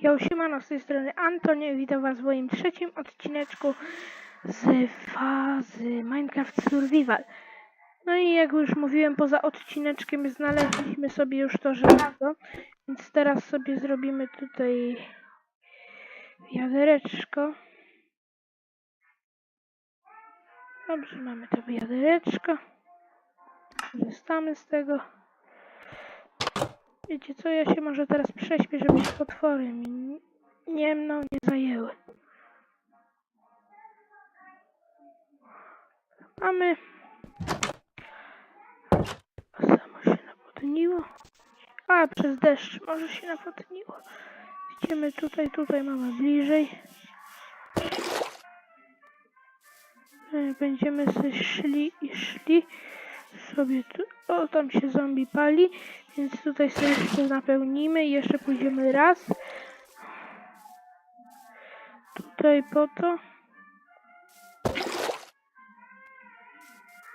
Ja siemano z tej strony Antonio, witam was w moim trzecim odcineczku z fazy Minecraft Survival. No i jak już mówiłem, poza odcineczkiem znaleźliśmy sobie już to żelazo, więc teraz sobie zrobimy tutaj wiadereczko. Dobrze, mamy to wiadereczko. Korzystamy z tego. Wiecie co, ja się może teraz prześpię, żeby się potwory mi nie mną nie zajęły. Mamy. Samo się napotniło. A, przez deszcz może się napotniło. Idziemy tutaj, tutaj mamy bliżej. E, Będziemy szli i szli sobie tu. O, tam się zombie pali, więc tutaj sobie jeszcze napełnimy i jeszcze pójdziemy raz. Tutaj po to.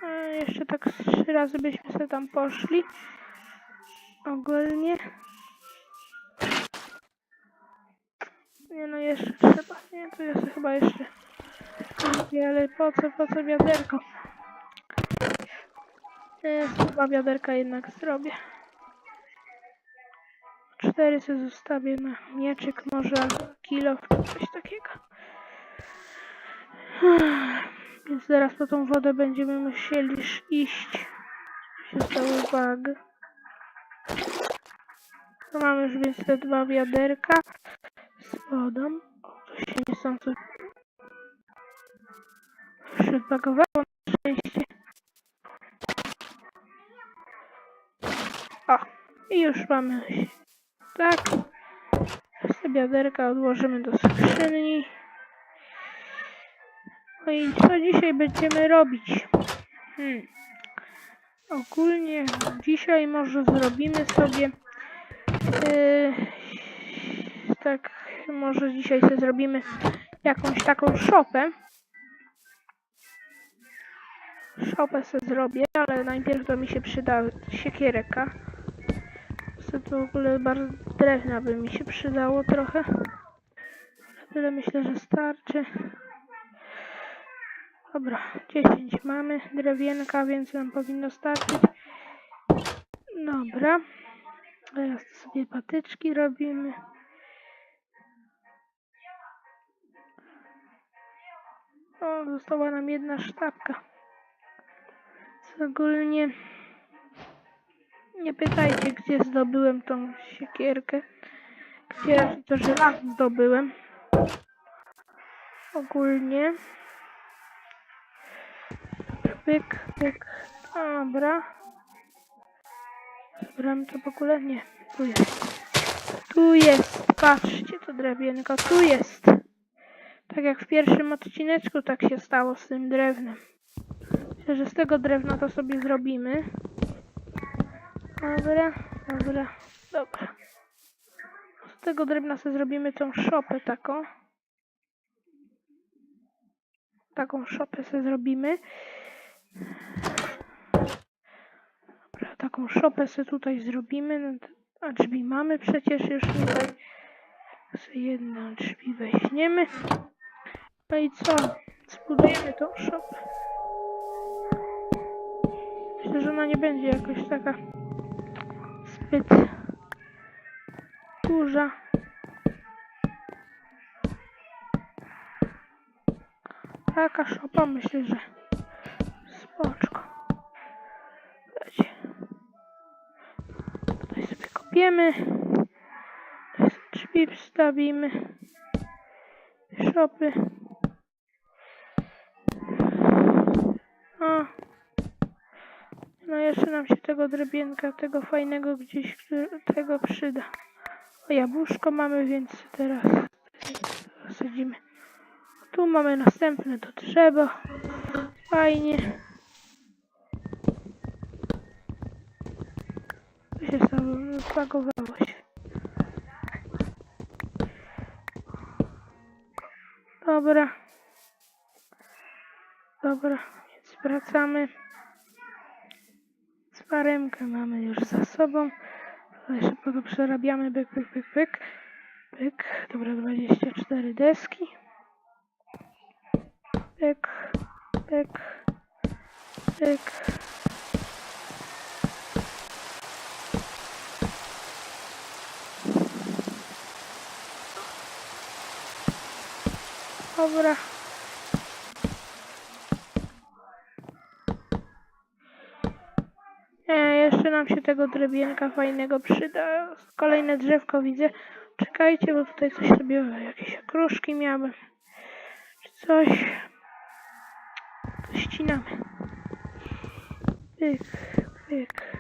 A jeszcze tak trzy razy byśmy sobie tam poszli. Ogólnie. Nie no, jeszcze trzeba. Nie, to ja sobie chyba jeszcze. Ale po co, po co wiaderko? Nie, chyba wiaderka jednak zrobię. Cztery sobie zostawię na mieczyk, może kilo, coś takiego. Więc zaraz po tą wodę będziemy musieli iść. Się stało bug. Tu mamy już więc te dwa wiaderka z wodą. To się nie są tu przybagowało na szczęście. O, i już mamy tak. Wiaderka odłożymy do skrzyni. No i co dzisiaj będziemy robić? Hmm. Ogólnie dzisiaj może zrobimy sobie yy, tak, może dzisiaj sobie zrobimy jakąś taką szopę. Szopę sobie zrobię, ale najpierw to mi się przyda siekierka. To w ogóle bardzo drewna by mi się przydało trochę. Tyle myślę, że starczy. Dobra, 10 mamy drewienka, więc nam powinno starczyć. Dobra. Teraz sobie patyczki robimy. O, została nam jedna sztabka. Co ogólnie nie pytajcie, gdzie zdobyłem tą siekierkę. Gdzie to żelazo zdobyłem. Ogólnie. Pyk, pyk. Dobra. Zebrałem to w ogóle? Nie. Tu jest. Tu jest. Patrzcie, to drewienko. Tu jest. Tak jak w pierwszym odcineczku tak się stało z tym drewnem. Myślę, że z tego drewna to sobie zrobimy. Dobra, dobra, dobra. Z tego drewna sobie zrobimy tą szopę taką. Taką szopę sobie zrobimy. Dobra, taką szopę sobie tutaj zrobimy. No A drzwi mamy przecież już tutaj. Sobie jedno drzwi weźmiemy. No i co? Zbudujemy tą szopę. Myślę, że ona nie będzie jakoś taka zbyt duża. Taka szopa myślę, że spoczko. Tutaj sobie kopiemy. Tutaj sobie drzwi wstawimy. Szopy. O. No jeszcze nam się tego drebienka, tego fajnego gdzieś, tego przyda. O jabłuszko mamy, więc teraz zasadzimy. Tu mamy następne to drzewo. Fajnie. Co się stało? Zbagowało się. Dobra. Dobra, więc wracamy. Svaremkę mamy już za sobą. Tutaj szybko to przerabiamy, byk, byk, byk, byk. Pyk, dobra, 24 deski. Pyk, pyk, pyk. Dobra. E, jeszcze nam się tego drewienka fajnego przyda. Kolejne drzewko widzę. Czekajcie, bo tutaj coś sobie, jakieś kruszki miałem. Czy coś. Ścinamy. Pyk, pyk.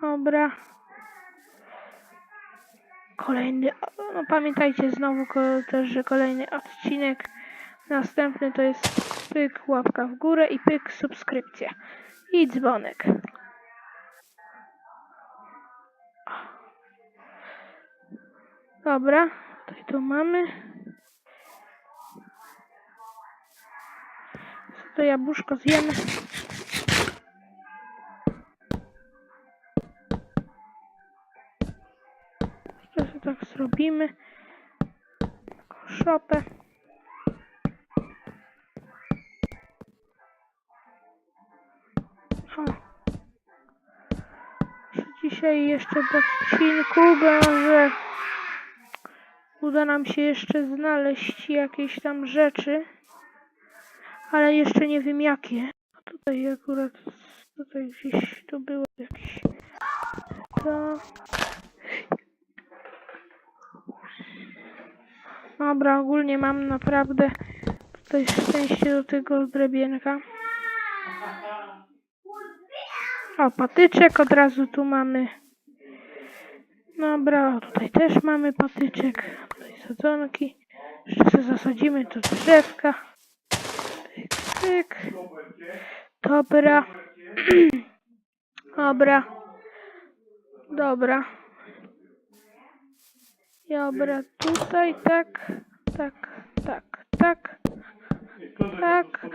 Dobra. Kolejny, no pamiętajcie znowu też, że kolejny odcinek następny to jest pyk łapka w górę i pyk subskrypcja i dzwonek. Dobra, tutaj to mamy. To jabłuszko zjemy. Sobie tak zrobimy. Szopę. Dzisiaj jeszcze w odcinku może uda nam się jeszcze znaleźć jakieś tam rzeczy, ale jeszcze nie wiem jakie. Tutaj akurat, tutaj gdzieś tu było jakieś to. Dobra, ogólnie mam naprawdę tutaj szczęście do tego drewienka. O, patyczek od razu tu mamy. Dobra, tutaj też mamy patyczek. Tutaj sadzonki. Jeszcze sobie zasadzimy tu drzewka. Pyk, pyk. Dobra. Dobra. Dobra. Dobra, tutaj tak, tak, tak, tak, tak.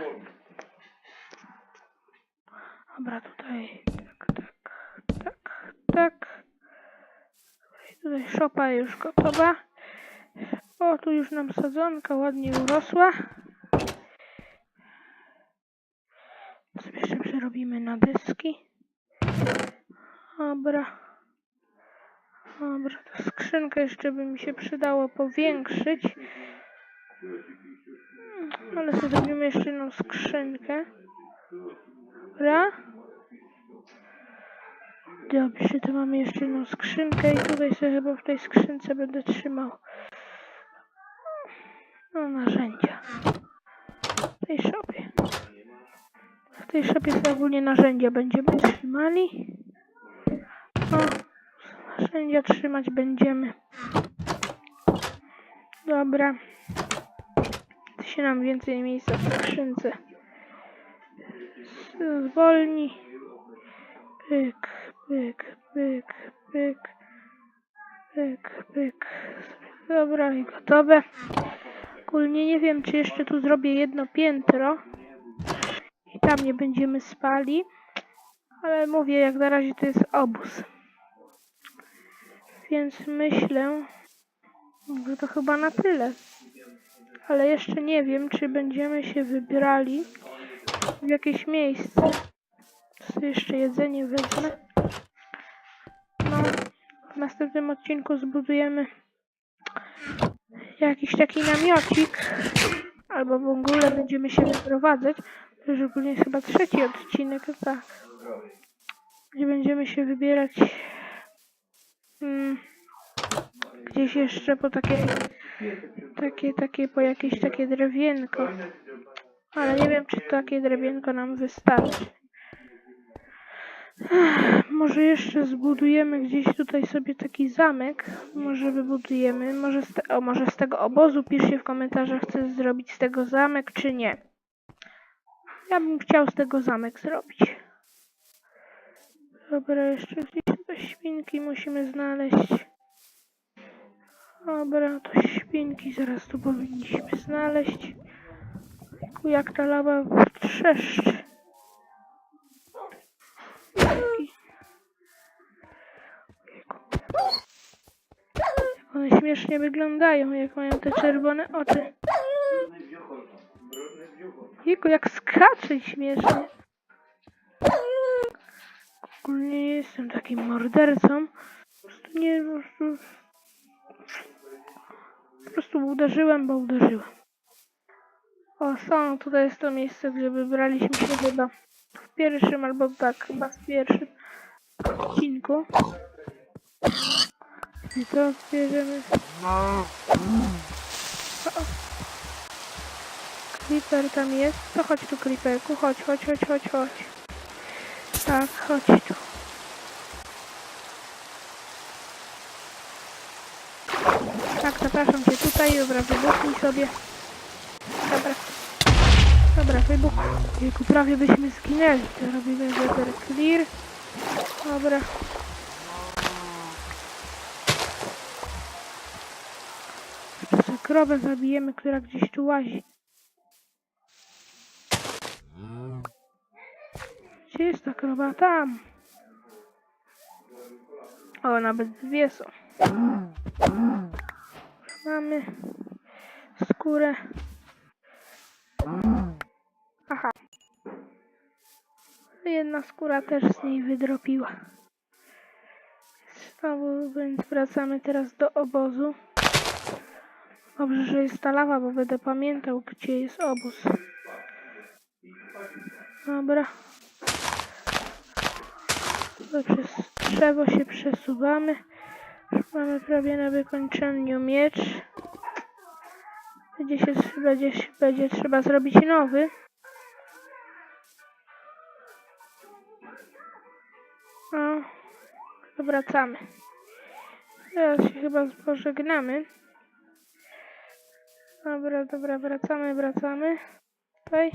Dobra, tutaj tak, tak, tak, tak. Tutaj szopa już gotowa. O, tu już nam sadzonka ładnie urosła. Sobie jeszcze przerobimy na deski. Dobra. Dobra, to skrzynkę jeszcze by mi się przydało powiększyć. Hmm, Ale zrobimy jeszcze jedną skrzynkę. Dobra. Dobrze, to mamy jeszcze jedną skrzynkę i tutaj sobie chyba w tej skrzynce będę trzymał no, narzędzia. W tej szopie. W tej szopie sobie ogólnie narzędzia będziemy trzymali. O, narzędzia trzymać będziemy. Dobra. To się nam więcej miejsca w skrzynce zwolni. Pyk, pyk, pyk, pyk, pyk, pyk. Dobra i gotowe. Ogólnie nie wiem, czy jeszcze tu zrobię jedno piętro i tam nie będziemy spali, ale mówię, jak na razie to jest obóz. Więc myślę, że to chyba na tyle. Ale jeszcze nie wiem, czy będziemy się wybrali w jakieś miejsce. Co jeszcze jedzenie wezmę. No, w następnym odcinku zbudujemy jakiś taki namiocik. Albo w ogóle będziemy się wyprowadzać. To już ogólnie jest chyba trzeci odcinek, tak. Gdzie będziemy się wybierać mm, gdzieś jeszcze po takie, takie, takie, po jakieś takie drewienko. Ale nie wiem, czy takie drewienko nam wystarczy. Może jeszcze zbudujemy gdzieś tutaj sobie taki zamek. Może wybudujemy. Może z, te, o, może z tego obozu piszcie w komentarzach, chcesz zrobić z tego zamek, czy nie. Ja bym chciał z tego zamek zrobić. Dobra, jeszcze gdzieś te świnki musimy znaleźć. Dobra, to świnki zaraz tu powinniśmy znaleźć. Jak ta lawa trzeszczy. One śmiesznie wyglądają, jak mają te czerwone oczy. Jego jak skacze śmiesznie. Ogólnie nie jestem takim mordercą. Po prostu nie, po prostu... Po prostu uderzyłem, bo uderzyłem. O, są, tutaj jest to miejsce, gdzie wybraliśmy się chyba w pierwszym, albo tak, chyba w pierwszym odcinku. I to bierzemy. Creeper tam jest. To chodź tu, Creeperku. Chodź, chodź, chodź, chodź, chodź. Tak, chodź tu. Tak, zapraszam cię tutaj. Dobra, wybuchnij sobie. Dobra. Wybuch. Jejku, prawie byśmy zginęli. To robimy weather clear. Dobra. Jeszcze krowę zabijemy, która gdzieś tu łazi. Gdzie jest ta krowa? Tam. O, nawet dwie są. Mamy skórę. Jedna skóra też z niej wydropiła. Znowu, więc wracamy teraz do obozu. Dobrze, że jest ta lawa, bo będę pamiętał, gdzie jest obóz. Dobra. Tutaj przez drzewo się przesuwamy. Już mamy prawie na wykończeniu miecz. Będzie się będzie, będzie trzeba zrobić nowy. O, to wracamy. Teraz się chyba pożegnamy. Dobra, dobra, wracamy, wracamy. Tutaj.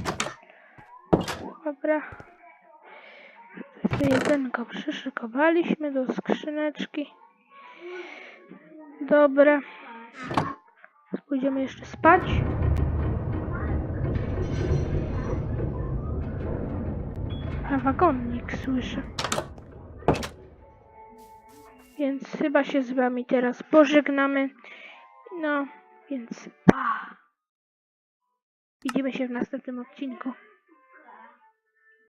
Dobra. Jedynko przyszykowaliśmy do skrzyneczki. Dobra. Pójdziemy jeszcze spać. A wagonnik słyszę. Więc chyba się z wami teraz pożegnamy. No, więc pa. Widzimy się w następnym odcinku.